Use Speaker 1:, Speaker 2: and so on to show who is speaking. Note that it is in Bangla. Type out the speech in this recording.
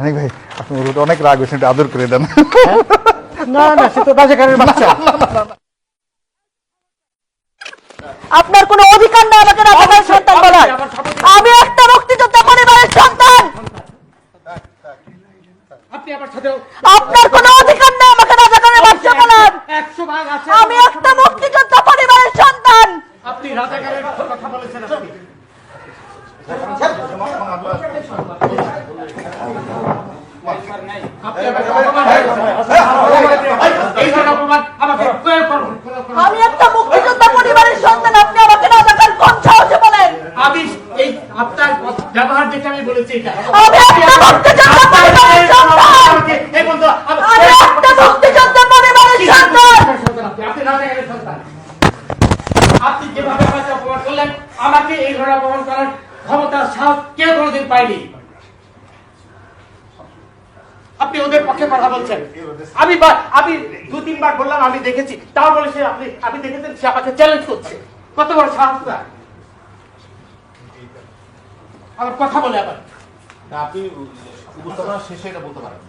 Speaker 1: মানিক ভাই আপনি ওর অনেক রাগ হয়েছেন আদর করে দেন।
Speaker 2: না না সে তো রাজাকারের বাচ্চা।
Speaker 3: আপনার কোনো অধিকার নেই আমাকে রাজাকারের সন্তান বলার। আমি একটা মুক্তিযোদ্ধা পরিবারের সন্তান। আপনার কোনো অধিকার নেই আমাকে রাজাকারের বাচ্চা বলার।
Speaker 2: একশো ভাগ আছে
Speaker 3: আমি একটা মুক্তিযোদ্ধা পরিবারের সন্তান।
Speaker 2: আপনি রাজাকারের কথা বলেছেন আপনি আপনি আমাকে অপমান এই ধরনের অপমান আমাকে প্রয়োগ করুন
Speaker 3: আমি একটা মুক্তিযোদ্ধা পরিবারের সন্তান আপনি আমাকে রাজাকার কোন সাহসে বলেন?
Speaker 2: আমি এই আপনার ব্যবহার দেখে আমি বলেছি এটা।
Speaker 3: আমি একটা মুক্তিযোদ্ধা পরিবারের সন্তান।
Speaker 2: আমাকে এই বন্ধু আমি-
Speaker 3: আমি একটা মুক্তিযোদ্ধা পরিবারের সন্তান?
Speaker 2: সন্তান। আপনি? আপনি রাজাকারের সন্তান। আপনি যেভাবে আমাকে অপমান করলেন আমাকে এই ধরনের অপমান করার ক্ষমতা সাহস কেউ কোনোদিন পায়নি আপনি ওদের পক্ষে কথা বলছেন। আমি আমি দু তিনবার বললাম আমি দেখেছি। তাও বলে সে আপনি আপনি দেখেছেন সে আমাকে চ্যালেঞ্জ করছে। কত বড় সাহস তার। আমার কথা বলে আবার।
Speaker 4: আপনি উপস্থাপনা শেষে এটা বলতে পারেন।